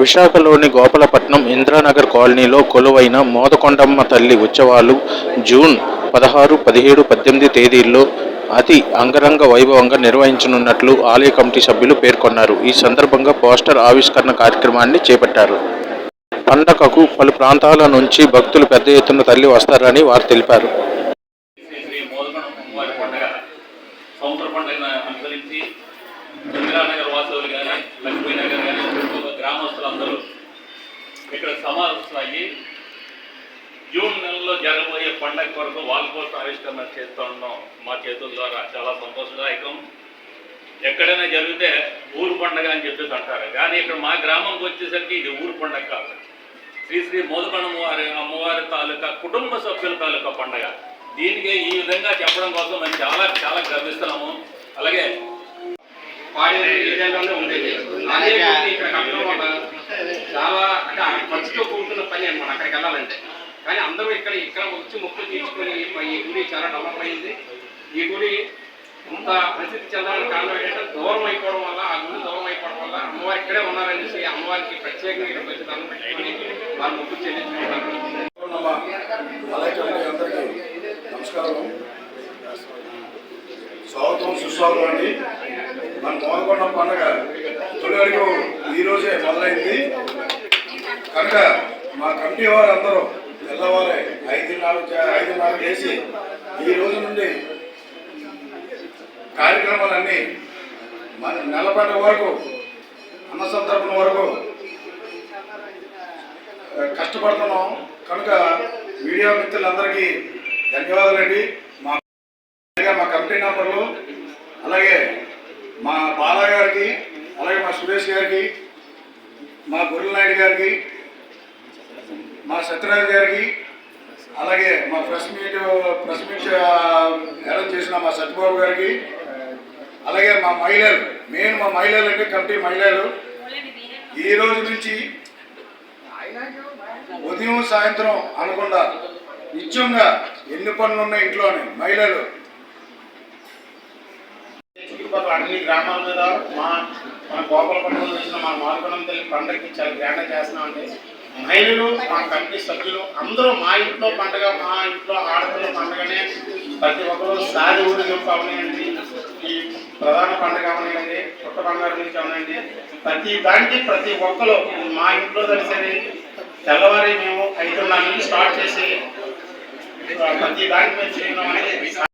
విశాఖలోని గోపాలపట్నం ఇంద్రానగర్ కాలనీలో కొలువైన మోదకొండమ్మ తల్లి ఉత్సవాలు జూన్ పదహారు పదిహేడు పద్దెనిమిది తేదీల్లో అతి అంగరంగ వైభవంగా నిర్వహించనున్నట్లు ఆలయ కమిటీ సభ్యులు పేర్కొన్నారు. ఈ సందర్భంగా పోస్టర్ ఆవిష్కరణ కార్యక్రమాన్ని చేపట్టారు. పండగకు పలు ప్రాంతాల నుంచి భక్తులు పెద్ద ఎత్తున తల్లి వస్తారని వారు తెలిపారు. పండుగ సంవత్సర పండుగను అనుసరించి ఇందిరానగర్ వాసులు కానీ లక్ష్మీనగర్ కానీ గ్రామస్తులందరూ ఇక్కడ సమావేశమయ్యి జూన్ నెలలో జరగబోయే పండగ కొరకు వాళ్ళ కోసం ఆవిష్కరణ చేస్తూ ఉన్నాం. మా చేతుల ద్వారా చాలా సంతోషదాయకం. ఎక్కడైనా జరిగితే ఊరు పండగ అని చెప్పేసి అంటారు. కానీ ఇక్కడ మా గ్రామంకి వచ్చేసరికి ఇది ఊరు పండగ కాదు. శ్రీ శ్రీ మోదకొండ అమ్మవారి తాలూకా కుటుంబ సభ్యుల తాలూకా పండగ. దీనికి ఈ విధంగా చెప్పడం కోసం మేము చాలా చాలా గర్విస్తున్నాము. అలాగే పాడిన ఏరియాలోనే ఉండేది. అదే ఇక్కడ కట్టడం వల్ల చాలా అంటే ఖర్చుతో కూడుకున్న పని అనమాట అక్కడికి వెళ్ళాలంటే. కానీ అందరూ ఇక్కడ ఇక్కడ వచ్చి మొక్కులు తీర్చుకొని ఈ గుడి చాలా డెవలప్ అయింది. ఈ గుడి ఇంత ప్రసిద్ధి చెందడానికి కారణం ఏంటంటే దూరం అయిపోవడం వల్ల ఆ గుడి దూరం అయిపోవడం వల్ల అమ్మవారు ఇక్కడే ఉన్నారనేసి అమ్మవారికి ప్రత్యేకంగా ఇక్కడ వచ్చి దండం పెట్టుకొని వారి మొక్కులు చెల్లించుకుంటారు నమస్కారం. స్వాగతం సుస్వాగతం అండి. మన మోదకొండ పండుగ తొలి అడుగు ఈ రోజే మొదలైంది. కనుక మా కమిటీ వారు అందరూ తెల్లవారే ఐదున్నర ఐదు ఐదున్నర చేసి ఈ రోజు నుండి కార్యక్రమాలన్నీ మన నెల పండుగ వరకు అన్న సందర్భం వరకు కష్టపడుతున్నాం. కనుక మీడియా మిత్రులందరికీ ధన్యవాదాలండి. మా మా కమిటీ నంబర్లు అలాగే మా బాలా గారికి అలాగే మా సురేష్ గారికి మా గొర్రెల నాయుడు గారికి మా సత్యనారాయణ గారికి అలాగే మా press meet press meet arrange చేసిన మా సత్యబాబు గారికి అలాగే మా మహిళలు మెయిన్ మా మహిళలు అంటే కమిటీ మహిళలు ఈ రోజు నుంచి ఉదయం సాయంత్రం అనకుండా నిత్యంగా ఎన్ని పనులు ఉన్నాయి ఇంట్లోనే మహిళలు అన్ని గ్రామాల మీద మా మన గోపాలపట్నం వచ్చిన మా మార్గణం తల్లి పండగకి చాలా గ్రాండ్గా చేస్తున్నామండి. మహిళలు మా కమిటీ సభ్యులు అందరూ మా ఇంట్లో పండగ మా ఇంట్లో ఆడపిల్ల పండగనే ప్రతి ఒక్కరు సాది ఊరేగింపు అవనండి ఈ ప్రధాన పండగ అవనండి పుట్ట బంగారు నుంచి అవనండి. ప్రతి దానికి ప్రతి ఒక్కరు మా ఇంట్లో తెలిసేది తెల్లవారి మేము ఐదున్నర నుంచి స్టార్ట్ చేసి ప్రతి దానికి మేము చేయడం అనేది